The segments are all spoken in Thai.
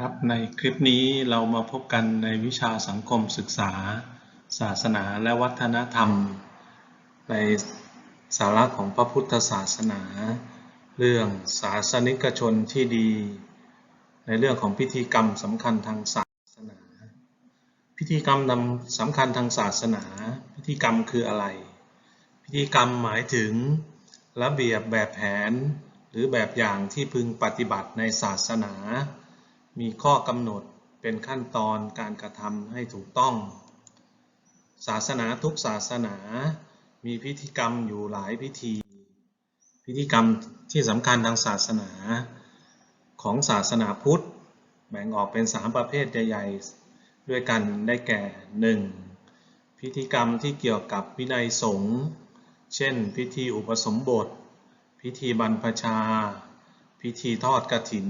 ครับในคลิปนี้เรามาพบกันในวิชาสังคมศึกษา ศาสนาและวัฒนธรรม ในสาระของพระพุทธศาสนา เรื่องศาสนิกชนที่ดี ในเรื่องของพิธีกรรมสำคัญทางศาสนา พิธีกรรมสำคัญทางศาสนา พิธีกรรมคืออะไร พิธีกรรมหมายถึงระเบียบแบบแผน หรือแบบอย่างที่พึงปฏิบัติในศาสนา มีข้อกำหนดเป็นขั้นตอนการกระทำให้ถูกต้อง ศาสนาทุกศาสนามีพิธีกรรมอยู่หลายพิธี พิธีกรรมที่สำคัญทางศาสนาของศาสนาพุทธ แบ่งออกเป็นสามประเภทใหญ่ๆด้วยกันได้แก่ 1. พิธีกรรมที่เกี่ยวกับวินัยสงฆ์เช่น พิธีอุปสมบท พิธีบรรพชา พิธีทอดกฐิน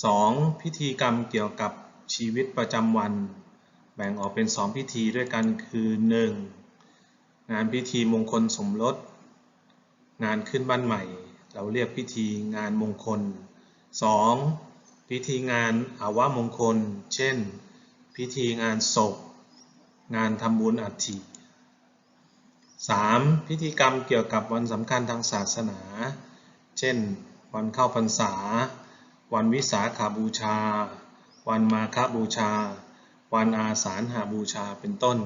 2. พิธีกรรมเกี่ยวกับชีวิตประจำวัน แบ่งออกเป็น 2 พิธีด้วยกันคือ 1. งานพิธีมงคลสมรส งานขึ้นบ้านใหม่ เราเรียกพิธีงานมงคล 2. พิธีงานอาวมงคล เช่น พิธีงานศพ งานทำบุญอัฐิ 3. พิธีกรรมเกี่ยวกับวันสำคัญทางศาสนา เช่น วันเข้าพรรษา วันวิสาขาบูชา วันมาฆบูชา วันอาสาฬหาบูชาเป็นต้น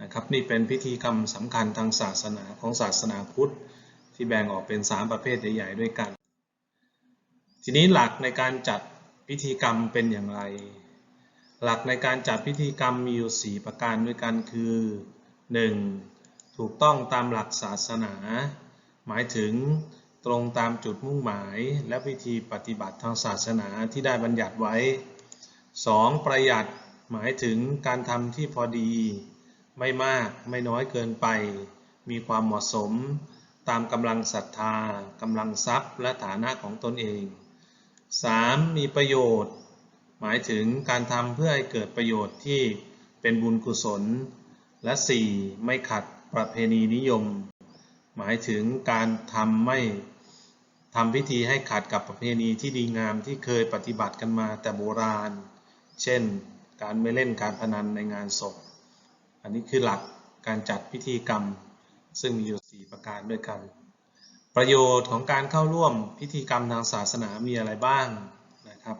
นะครับนี่เป็นพิธีกรรมสำคัญทางศาสนาของศาสนาพุทธ ที่แบ่งออกเป็น 3 ประเภทใหญ่ๆด้วยกัน ทีนี้หลักในการจัดพิธีกรรมเป็นอย่างไร หลักในการจัดพิธีกรรมมีอยู่ 4 ประการด้วยกันคือ 1. ถูกต้องตามหลักศาสนา หมายถึง ตรงตามจุดมุ่งหมาย และวิธีปฏิบัติทางศาสนาที่ได้บัญญัติไว้ 2. ประหยัดหมายถึงการทำที่พอดี ไม่มากไม่น้อยเกินไป มีความเหมาะสม ตามกำลังศรัทธากำลังทรัพย์และฐานะของตนเอง 3. มีประโยชน์ หมายถึงการทำเพื่อให้เกิดประโยชน์ที่เป็นบุญกุศล และ 4. ไม่ขัดประเพณีนิยม หมายถึงการทำไม่ทำพิธีให้ขัดกับประเพณีที่ดีงามที่เคยปฏิบัติกันมาแต่โบราณ เช่น การไม่เล่นการพนันในงานศพ อันนี้คือหลักการจัดพิธีกรรม ซึ่งมีอยู่ 4 ประการด้วยกัน ประโยชน์ของการเข้าร่วมพิธีกรรมทางศาสนามีอะไรบ้างนะครับ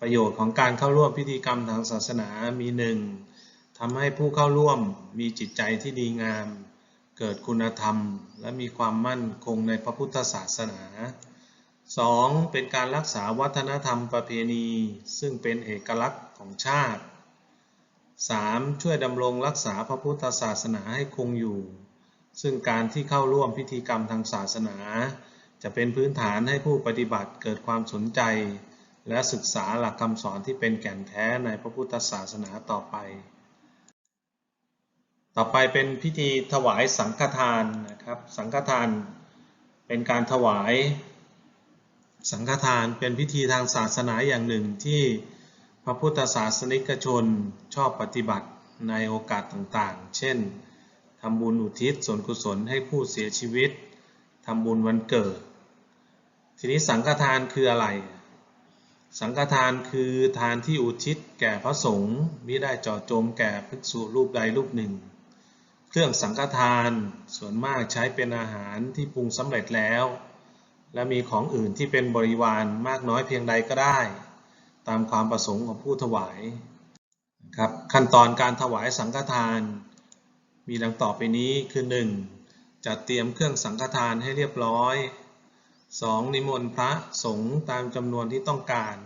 ประโยชน์ของการเข้าร่วมพิธีกรรมทางศาสนามีหนึ่งทำให้ผู้เข้าร่วมมีจิตใจที่ดีงาม เกิดคุณธรรม และมีความมั่นคงในพระพุทธศาสนา 2. เป็นการรักษาวัฒนธรรมประเพณี ซึ่งเป็นเอกลักษณ์ของชาติ 3. ช่วยดำรงรักษาพระพุทธศาสนาให้คงอยู่ ซึ่งการที่เข้าร่วมพิธีกรรมทางศาสนา จะเป็นพื้นฐานให้ผู้ปฏิบัติเกิดความสนใจ และศึกษาหลักคำสอนที่เป็นแก่นแท้ในพระพุทธศาสนาต่อไป ต่อไปเป็นพิธีถวายสังฆทานนะครับ สังฆทานเป็นการถวายสังฆทานเป็นพิธีทางศาสนาอย่างหนึ่งที่พระพุทธศาสนิกชนชอบปฏิบัติในโอกาสต่างๆ เช่น ทำบุญอุทิศส่วนกุศลให้ผู้เสียชีวิต ทำบุญวันเกิด ทีนี้สังฆทานคืออะไร สังฆทานคือทานที่อุทิศแก่พระสงฆ์มิได้เจาะจงแก่ภิกษุรูปใดรูปหนึ่ง เครื่องสังฆทาน ส่วนมากใช้เป็นอาหารที่ปรุงสำเร็จแล้ว และมีของอื่นที่เป็นบริวารมากน้อยเพียงใดก็ได้ ตามความประสงค์ของผู้ถวายครับขั้นตอนการถวายสังฆทาน มีดังต่อไปนี้คือ 1. จัดเตรียมเครื่องสังฆทานให้เรียบร้อย 2. นิมนต์พระสงฆ์ตามจำนวนที่ต้องการ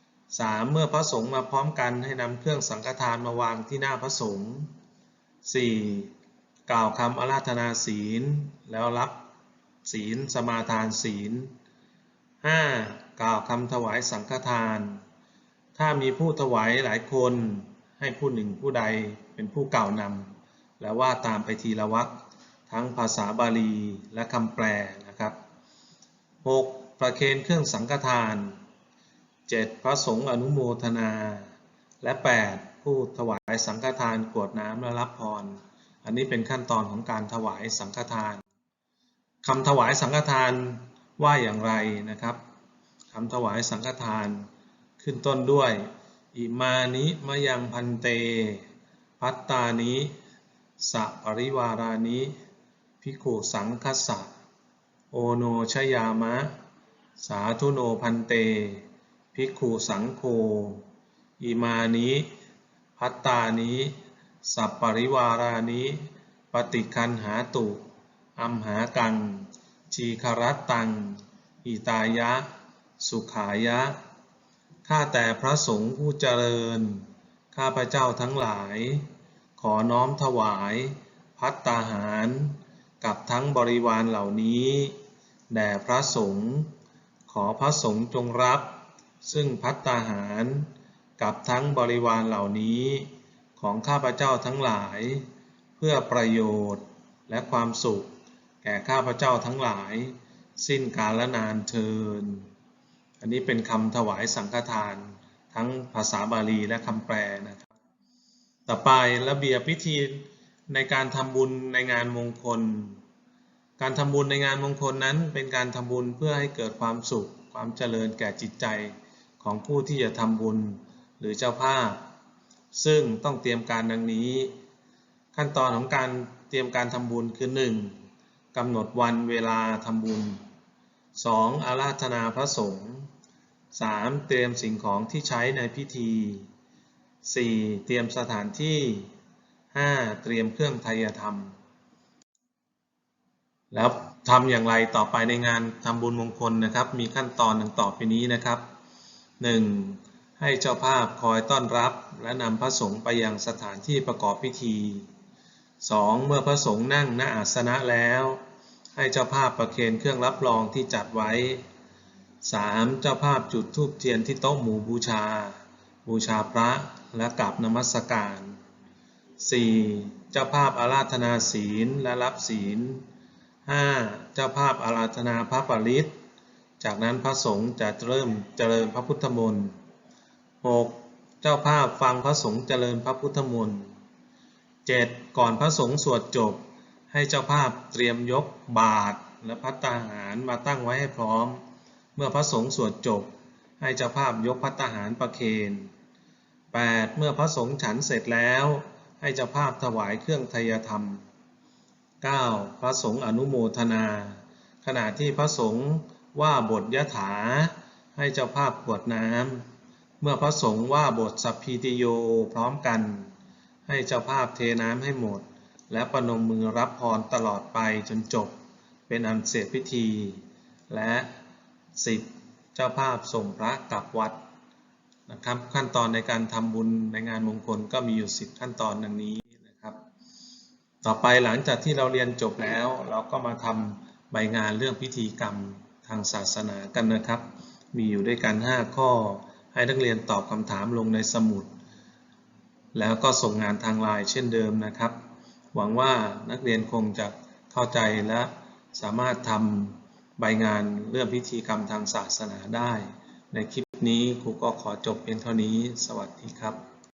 3. เมื่อพระสงฆ์มาพร้อมกันให้นำเครื่องสังฆทานมาวางที่หน้าพระสงฆ์ 4. กล่าวคำอาราธนาศีล แล้วรับศีลสมาทานศีล 5. กล่าวคำถวายสังฆทาน ถ้ามีผู้ถวายหลายคนให้ผู้หนึ่งผู้ใดเป็นผู้กล่าวนำและว่าตามไปทีละวรรคทั้งภาษาบาลีและคำแปลนะครับ 6. ประเคนเครื่องสังฆทาน 7. พระสงฆ์อนุโมทนา และ 8. ผู้ถวายสังฆทานกวดน้ำและรับพร อันนี้เป็นขั้นตอนของการถวายสังฆทานคำถวายสังฆทานว่าอย่างไรนะครับคำถวายสังฆทานขึ้นต้นด้วย อิมานิมยังพันเต พัตตานิสะปริวารานิภิกุสังคัสสะ โอโนชยามะ สาธุโนพันเตภิกขุสังโฆอิมานิพัตตานิ สัปปริวารานิ ปฏิคันหาตุ อัมหากัง ชีครัตตัง อิตายะ สุขายะ ข้าแต่พระสงฆ์ผู้เจริญ ข้าพระเจ้าทั้งหลาย ขอน้อมถวาย พัตตาหาร กับทั้งบริวารเหล่านี้ แด่พระสงฆ์ขอพระสงฆ์จงรับ ซึ่งพัตตาหาร กับทั้งบริวารเหล่านี้ ของข้าพเจ้าทั้งหลาย เพื่อประโยชน์และความสุข แก่ข้าพเจ้าทั้งหลาย สิ้นกาลนานเทิน อันนี้เป็นคำถวายสังฆทานทั้งภาษาบาลีและคำแปลนะครับ ต่อไประเบียบพิธีในการทำบุญในงานมงคล การทำบุญในงานมงคลนั้นเป็นการทำบุญเพื่อให้เกิดความสุข ความเจริญแก่จิตใจของผู้ที่จะทำบุญหรือเจ้าภาพ ซึ่งต้องเตรียมการดังนี้ ขั้นตอนของการเตรียมการทำบุญคือ 1. กำหนดวันเวลาทำบุญ 2. อาราธนาพระสงฆ์ 3. เตรียมสิ่งของที่ใช้ในพิธี 4. เตรียมสถานที่ 5. เตรียมเครื่องไทยธรรม แล้วทำอย่างไรต่อไปในงานทำบุญมงคลนะครับ มีขั้นตอนดังต่อไปนี้นะครับ 1. ให้เจ้าภาพคอยต้อนรับและนำพระสงฆ์ไปยังสถานที่ประกอบพิธี 2. เมื่อพระสงฆ์นั่งณอาสนะแล้ว ให้เจ้าภาพประเคนเครื่องรับรองที่จัดไว้ 3. เจ้าภาพจุดธูปเทียนที่โต๊ะหมู่บูชา บูชาพระและกราบนมัสการ 4. เจ้าภาพอาราธนาศีลและรับศีล 5. เจ้าภาพอาราธนาพระปริตรจากนั้นพระสงฆ์จะเริ่มเจริญพระพุทธมนต์ 6. เจ้าภาพฟังพระสงฆ์เจริญพระพุทธมนต์ 7. ก่อนพระสงฆ์สวดจบ ให้เจ้าภาพเตรียมยกบาตรและพัตตาหารมาตั้งไว้ให้พร้อม เมื่อพระสงฆ์สวดจบ ให้เจ้าภาพยกพัตตาหารประเคน 8. เมื่อพระสงฆ์ฉันเสร็จแล้ว ให้เจ้าภาพถวายเครื่องทยธรรม 9. พระสงฆ์อนุโมทนา ขณะที่พระสงฆ์ว่าบทยถา ให้เจ้าภาพกวดน้ำ เมื่อพระสงฆ์ว่าบทสัพพีติโยพร้อมกัน ให้เจ้าภาพเทน้ำให้หมด และประนมมือรับพรตลอดไปจนจบ เป็นอันเสร็จพิธี และ 10. เจ้าภาพส่งพระกลับวัดนะครับขั้นตอนในการทำบุญในงานมงคลก็มีอยู่10ขั้นตอนดังนี้นะครับ ต่อไปหลังจากที่เราเรียนจบแล้ว เราก็มาทำใบงานเรื่องพิธีกรรมทางศาสนากันนะครับ มีอยู่ด้วยกัน 5 ข้อ ให้นักเรียนตอบคำถามลงในสมุด แล้วก็ส่งงานทางไลน์เช่นเดิมนะครับ หวังว่านักเรียนคงจะเข้าใจและสามารถทำใบงานเรื่องพิธีกรรมทางศาสนาได้ ในคลิปนี้ครูก็ขอจบเพียงเท่านี้ สวัสดีครับ